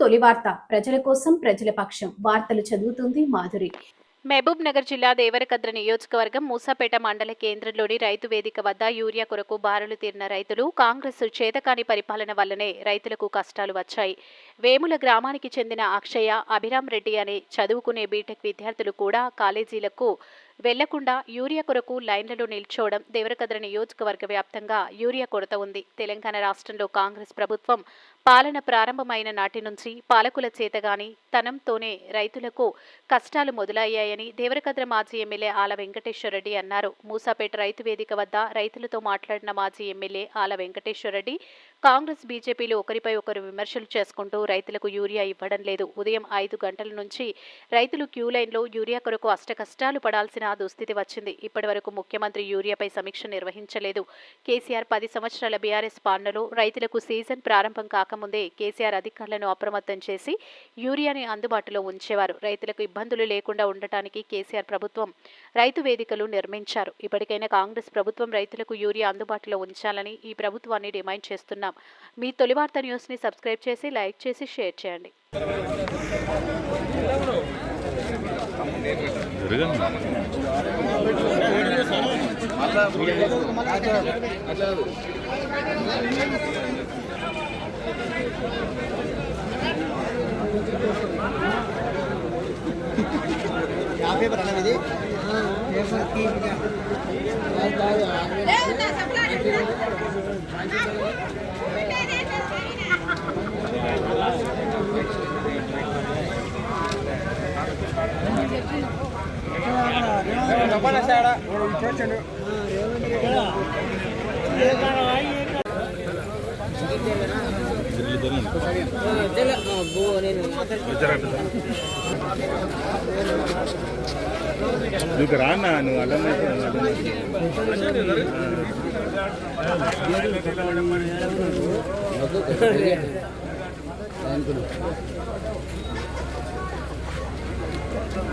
తొలి వార్త. ప్రజల కోసం ప్రజల పక్షం. వార్తలు చదువుతుంది మాధురి. మహబూబ్ నగర్ జిల్లా దేవరకద్ర నియోజకవర్గం మూసాపేట మండల కేంద్రంలోని రైతు వేదిక వద్ద యూరియా కొరకు బారులు తీరిన రైతులు కాంగ్రెస్ చేతకాని పరిపాలన వల్లనే రైతులకు కష్టాలు వచ్చాయి. వేముల గ్రామానికి చెందిన అక్షయ అభిరామ్ రెడ్డి అనే చదువుకునే బీటెక్ విద్యార్థులు కూడా కాలేజీలకు వెళ్ళకుండా యూరియా కొరకు లైన్లలో నిల్చోవడం దేవరకద్ర నియోజకవర్గ వ్యాప్తంగా యూరియా కొరత ఉంది. తెలంగాణ రాష్ట్రంలో కాంగ్రెస్ ప్రభుత్వం పాలన ప్రారంభమైన నాటి నుంచి పాలకుల చేతగాని తనంతోనే రైతులకు కష్టాలు మొదలయ్యాయని దేవరకద్ర మాజీ ఎమ్మెల్యే ఆల వెంకటేశ్వరరెడ్డి అన్నారు. మూసాపేట రైతు వేదిక వద్ద రైతులతో మాట్లాడిన మాజీ ఎమ్మెల్యే ఆల వెంకటేశ్వరరెడ్డి కాంగ్రెస్ బీజేపీలు ఒకరిపై ఒకరు విమర్శలు చేసుకుంటూ రైతులకు యూరియా ఇవ్వడం లేదు. ఉదయం ఐదు గంటల నుంచి రైతులు క్యూ లైన్లో యూరియా కొరకు అష్టకష్టాలు పడాల్సిన దుస్థితి వచ్చింది. ఇప్పటి వరకు ముఖ్యమంత్రి యూరియాపై సమీక్ష నిర్వహించలేదు. కేసీఆర్ పది సంవత్సరాల బీఆర్ఎస్ పాలనలో రైతులకు సీజన్ ప్రారంభం కాకముందే కేసీఆర్ అధికారులను అప్రమత్తం చేసి యూరియాని అందుబాటులో ఉంచేవారు. రైతులకు ఇబ్బందులు లేకుండా ఉండటానికి కేసీఆర్ ప్రభుత్వం రైతు వేదికలు నిర్మించారు. ఇప్పటికైనా కాంగ్రెస్ ప్రభుత్వం రైతులకు యూరియా అందుబాటులో ఉంచాలని ఈ ప్రభుత్వాన్ని డిమాండ్ చేస్తున్నాం మీ తొలి వార్త న్యూస్ని సబ్స్క్రైబ్ చేసి లైక్ చేసి షేర్ చేయండి. పేపర్ పేపర్ ಇದು నువ్వు రానా నువ్వు అల్లం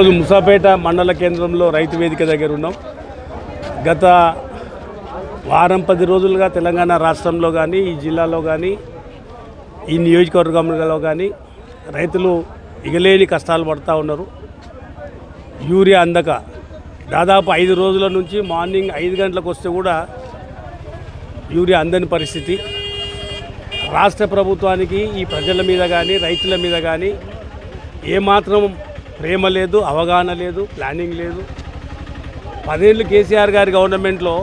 ఈరోజు ముసాపేట మండల కేంద్రంలో రైతు వేదిక దగ్గర ఉన్నాం. గత వారం పది రోజులుగా తెలంగాణ రాష్ట్రంలో కానీ ఈ జిల్లాలో కానీ ఈ నియోజకవర్గంలో కానీ రైతులు ఇగలేని కష్టాలు పడుతూ ఉన్నారు. యూరియా అందక. దాదాపు ఐదు రోజుల నుంచి మార్నింగ్ ఐదు గంటలకు వస్తే కూడా యూరియా అందని పరిస్థితి. రాష్ట్ర ప్రభుత్వానికి ఈ ప్రజల మీద కానీ రైతుల మీద కానీ ఏమాత్రం ప్రేమ లేదు అవగాహన లేదు ప్లానింగ్ లేదు. పదేళ్ళు కేసీఆర్ గారి గవర్నమెంట్లో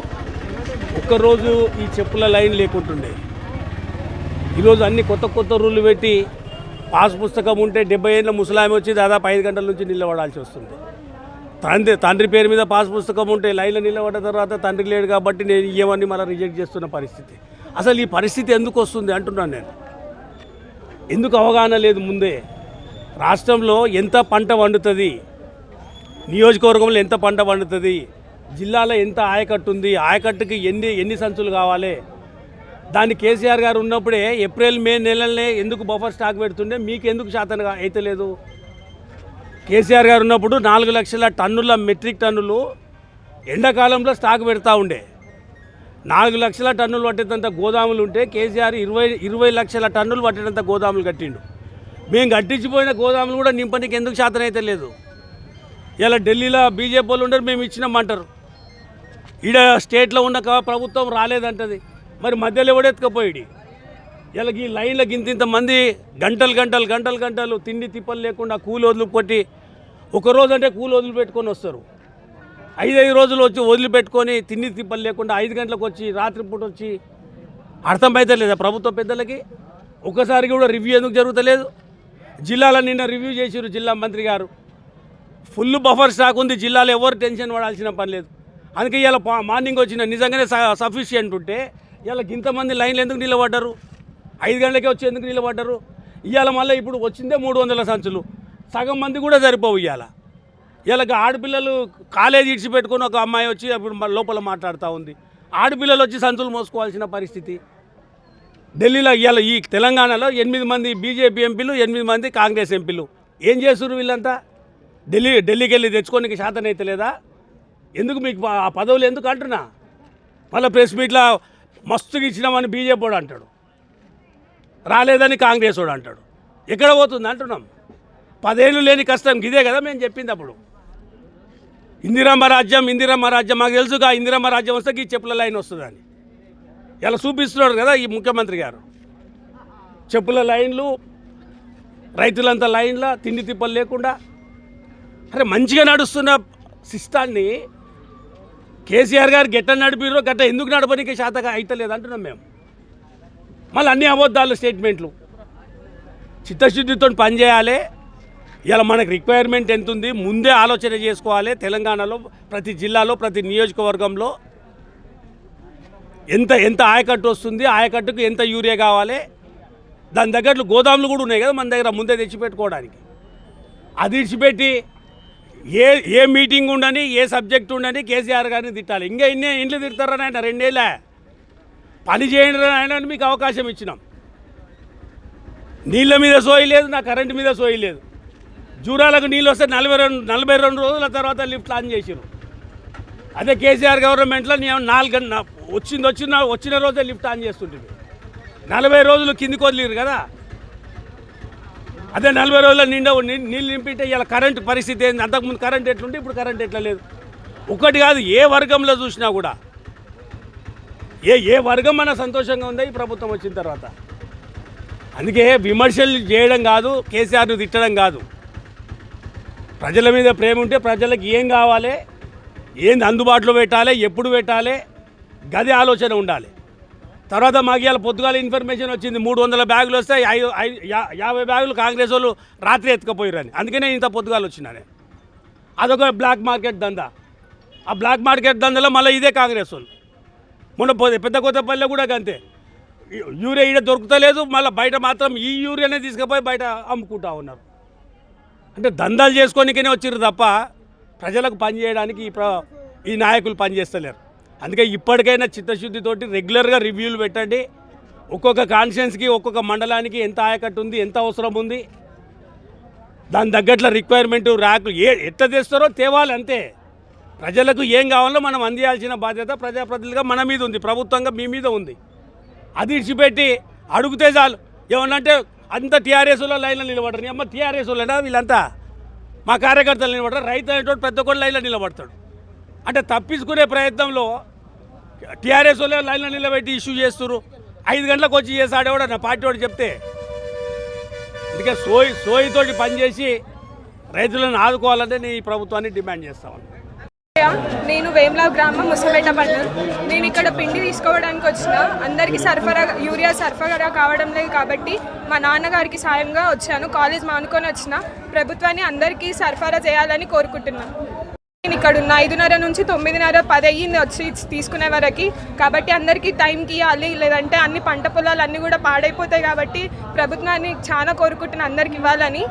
ఒక్కరోజు ఈ చెప్పుల లైన్ లేకుంటుండే. ఈరోజు అన్ని కొత్త కొత్త రూళ్ళు పెట్టి పాస్ పుస్తకం ఉంటే డెబ్బై ఏళ్ళ ముసలామె వచ్చి దాదాపు ఐదు గంటల నుంచి నిలబడాల్సి వస్తుంది. తండ్రి తండ్రి పేరు మీద పాస్ పుస్తకం ఉంటే లైన్లో నిలబడ్డ తర్వాత తండ్రి లేడు కాబట్టి నేను ఇవ్వమని మళ్ళీ రిజెక్ట్ చేస్తున్న పరిస్థితి. అసలు ఈ పరిస్థితి ఎందుకు వస్తుంది అంటున్నాను నేను. ఎందుకు అవగాహన లేదు ముందే? రాష్ట్రంలో ఎంత పంట వండుతుంది? నియోజకవర్గంలో ఎంత పంట వండుతుంది? జిల్లాలో ఎంత ఆయకట్టు ఉంది? ఆయకట్టుకి ఎన్ని ఎన్ని సంచులు కావాలి? దాన్ని కేసీఆర్ గారు ఉన్నప్పుడే ఏప్రిల్ మే నెలలనే ఎందుకు బఫర్ స్టాక్ పెడుతుండే? మీకు ఎందుకు శాతం అయితే లేదు? కేసీఆర్ గారు ఉన్నప్పుడు నాలుగు లక్షల టన్నుల మెట్రిక్ టన్నులు ఎండాకాలంలో స్టాక్ పెడతా ఉండే. నాలుగు లక్షల టన్నులు పట్టేంత గోదాములు ఉంటే కేసీఆర్ ఇరవై ఇరవై లక్షల టన్నులు పట్టేంత గోదాములు కట్టిండు. మేము కట్టించిపోయిన గోదాములు కూడా నింపనికి ఎందుకు శాతం అయితే లేదు. ఇలా ఢిల్లీలో బీజేపీ వాళ్ళు ఉండరు మేము ఇచ్చినామంటారు ఈడ స్టేట్లో ఉన్న ప్రభుత్వం రాలేదంటది. మరి మధ్యలో కూడా ఎత్తుకపోయాడు? ఇలా ఈ లైన్లో ఇంత మంది గంటలు గంటలు గంటలు గంటలు తిండి తిప్పలు లేకుండా కూలి వదిలిపెట్టి ఒక రోజు అంటే కూలి వదిలిపెట్టుకొని వస్తారు. ఐదైదు రోజులు వచ్చి వదిలిపెట్టుకొని తిండి తిప్పలు లేకుండా ఐదు గంటలకు వచ్చి రాత్రిపూట వచ్చి అర్థమైతే లేదా ప్రభుత్వ పెద్దలకి? ఒక్కసారి కూడా రివ్యూ ఎందుకు జరుగుతలేదు? జిల్లాలో నిన్న రివ్యూ చేసిరు జిల్లా మంత్రి గారు. ఫుల్ బఫర్ స్టాక్ ఉంది జిల్లాలో ఎవరు టెన్షన్ పడాల్సిన పని లేదు. అందుకే ఇలా మార్నింగ్ వచ్చిన నిజంగానే సఫిషియంట్ ఉంటే ఇలా ఇంతమంది లైన్లు ఎందుకు నిలబడ్డారు? ఐదు గంటలకే వచ్చి ఎందుకు నిలబడ్డారు? ఇవాళ మళ్ళీ ఇప్పుడు వచ్చిందే మూడు వందల సంచులు. సగం మంది కూడా సరిపోవు ఇవాళ. ఇలాగ ఆడపిల్లలు కాలేజీ ఇడిచిపెట్టుకొని ఒక అమ్మాయి వచ్చి అప్పుడు లోపల మాట్లాడుతూ ఉంది. ఆడపిల్లలు వచ్చి సంచులు మోసుకోవాల్సిన పరిస్థితి. ఢిల్లీలో ఇవాళ ఈ తెలంగాణలో ఎనిమిది మంది బీజేపీ ఎంపీలు ఎనిమిది మంది కాంగ్రెస్ ఎంపీలు. ఏం చేస్తున్నారు వీళ్ళంతా? ఢిల్లీ ఢిల్లీకి వెళ్ళి తెచ్చుకోనికి శాతం అయితే లేదా? ఎందుకు మీకు ఆ పదవులు ఎందుకు అంటున్నా? మళ్ళీ ప్రెస్ మీట్లో మస్తుగా ఇచ్చినామని బీజేపీ వాడు అంటాడు. రాలేదని కాంగ్రెస్ వాడు అంటాడు. ఎక్కడ పోతుంది అంటున్నాం? పదేళ్ళు లేని కష్టం. ఇదే కదా మేము చెప్పింది అప్పుడు. ఇందిరమ్మ రాజ్యం ఇందిరమ్మ రాజ్యం. మాకు తెలుసుగా ఇందిరమ్మ రాజ్యం వస్తే ఈ చెప్పుల లైన్ వస్తుందని. ఇలా చూపిస్తున్నాడు కదా ఈ ముఖ్యమంత్రి గారు. చెప్పుల లైన్లు రైతులంతా లైన్ల తిండి తిప్పలు లేకుండా. అరే మంచిగా నడుస్తున్న సిస్టాన్ని కేసీఆర్ గారు గెట్ట నడిపిరో గట్ట ఎందుకు నడపడానికి శాతగా అయితలేదు అంటున్నాం మేము. మళ్ళీ అన్ని అబద్ధాలు స్టేట్మెంట్లు. చిత్తశుద్ధితో పనిచేయాలి ఇలా మనకు రిక్వైర్మెంట్ ఎంత ఉంది ముందే ఆలోచన చేసుకోవాలి. తెలంగాణలో ప్రతి జిల్లాలో ప్రతి నియోజకవర్గంలో ఎంత ఎంత ఆయకట్టు వస్తుంది? ఆయకట్టుకు ఎంత యూరియా కావాలి? దాని దగ్గరలో గోదాములు కూడా ఉన్నాయి కదా మన దగ్గర ముందే తెచ్చిపెట్టుకోవడానికి. అది ఇచ్చిపెట్టి ఏ ఏ మీటింగ్ ఉండని ఏ సబ్జెక్ట్ ఉండని కేసీఆర్ గారిని తిట్టాలి. ఇంకా ఇన్నే ఇంట్లో తిడతారని ఆయన రెండేళ్ళ. పని చేయండి ఆయన అని మీకు అవకాశం ఇచ్చినాం. నీళ్ళ మీద సోయి లేదు నా కరెంటు మీద సోయి లేదు. జూరాలకు నీళ్ళు వస్తే నలభై రెండు నలభై రెండు రోజుల తర్వాత లిఫ్ట్ ఆన్ చేసిరు అదే కేసీఆర్ గవర్నమెంట్లో నేను నాలుగు వచ్చింది వచ్చిన వచ్చిన రోజే లిఫ్ట్ ఆన్ చేస్తుంటుంది నలభై రోజులు కిందికి వదిలేరు కదా. అదే నలభై రోజుల నిండా నీళ్ళు నింపితే ఇలా కరెంట్ పరిస్థితి ఏంది? అంతకుముందు కరెంట్ ఎట్లుంటే ఇప్పుడు కరెంట్ ఎట్లా లేదు. ఒకటి కాదు ఏ వర్గంలో చూసినా కూడా ఏ ఏ వర్గం మన సంతోషంగా ఉందా ఈ ప్రభుత్వం వచ్చిన తర్వాత? అందుకే విమర్శలు చేయడం కాదు కేసీఆర్ను తిట్టడం కాదు. ప్రజల మీద ప్రేమ ఉంటే ప్రజలకు ఏం కావాలి? ఏంది అందుబాటులో పెట్టాలి? ఎప్పుడు పెట్టాలి? గది ఆలోచన ఉండాలి. తర్వాత మాకు ఇవాళ పొద్దుగాల ఇన్ఫర్మేషన్ వచ్చింది మూడు వందల బ్యాగులు వస్తే ఐదు ఐ- యా- యాభై బ్యాగులు కాంగ్రెస్ వాళ్ళు రాత్రి ఎత్తుకపోయారని అందుకనే ఇంత పొద్దుగాలు వచ్చినానే అదొక బ్లాక్ మార్కెట్ దందా. ఆ బ్లాక్ మార్కెట్ దందలో మళ్ళీ ఇదే కాంగ్రెస్ వాళ్ళు. మొన్న పోతే పెద్ద కొత్తపల్లిలో కూడా అంతే యూరియా ఈడ దొరుకుతలేదు మళ్ళీ బయట మాత్రం ఈ యూరియానే తీసుకుపోయి బయట అమ్ముకుంటా ఉన్నారు. అంటే దందాలు చేసుకోనికనే వచ్చిర్రు తప్ప ప్రజలకు పనిచేయడానికి ఈ ఈ నాయకులు పనిచేస్తలేరు అందుకే ఇప్పటికైనా చిత్తశుద్ధితోటి రెగ్యులర్గా రివ్యూలు పెట్టండి. ఒక్కొక్క కాన్షియన్స్కి ఒక్కొక్క మండలానికి ఎంత ఆయకట్టు ఉంది ఎంత అవసరం ఉంది దాని తగ్గట్ల రిక్వైర్మెంట్ ర్యాకులు ఏ ఎట్లా తెస్తారో తేవాలి అంతే. ప్రజలకు ఏం కావాలో మనం అందియాల్సిన బాధ్యత ప్రజాప్రతినిధులుగా మన మీద ఉంది ప్రభుత్వంగా మీ మీద ఉంది. అది ఇడిచిపెట్టి అడిగితే చాలు. ఏమన్నంటే అంత టీఆర్ఎస్లో లైన్లో నిలబడరు. అమ్మ టీఆర్ఎస్లోనా వీళ్ళంతా? మా కార్యకర్తలు నిలబడరు. రైతు అనేటువంటి ప్రతి కూడా లైన్లో నిలబడతాడు. అంటే తప్పించుకునే ప్రయత్నంలో టీఆర్ఎస్ వాళ్ళే లైన్లో నిలబెట్టి ఇష్యూ చేస్తారు ఐదు గంటలకు వచ్చి చేసాడేవాడు నా పార్టీ వాడు చెప్తే? అందుకే సోయి సోయితోటి పనిచేసి రైతులను ఆదుకోవాలంటే నేను ఈ ప్రభుత్వాన్ని డిమాండ్ చేస్తాను నేను వేమ్లా గ్రామం ముసపేట మండలం నేను ఇక్కడ పిండి తీసుకోవడానికి వచ్చిన అందరికీ సరఫరా యూరియా సరఫరా కావడం లేదు కాబట్టి మా నాన్నగారికి సాయంగా వచ్చాను. కాలేజ్ మానుకొని వచ్చిన. ప్రభుత్వాన్ని అందరికీ సరఫరా చేయాలని కోరుకుంటున్నాను నేను ఇక్కడ ఉన్న ఐదున్నర నుంచి తొమ్మిదిన్నర పది అయ్యింది వచ్చి తీసుకునే వరకు. కాబట్టి అందరికీ టైంకి ఇవ్వాలి. లేదంటే అన్ని పంట పొలాలు అన్నీ కూడా పాడైపోతాయి కాబట్టి ప్రభుత్వాన్ని చాలా కోరుకుంటున్న అందరికి ఇవ్వాలని.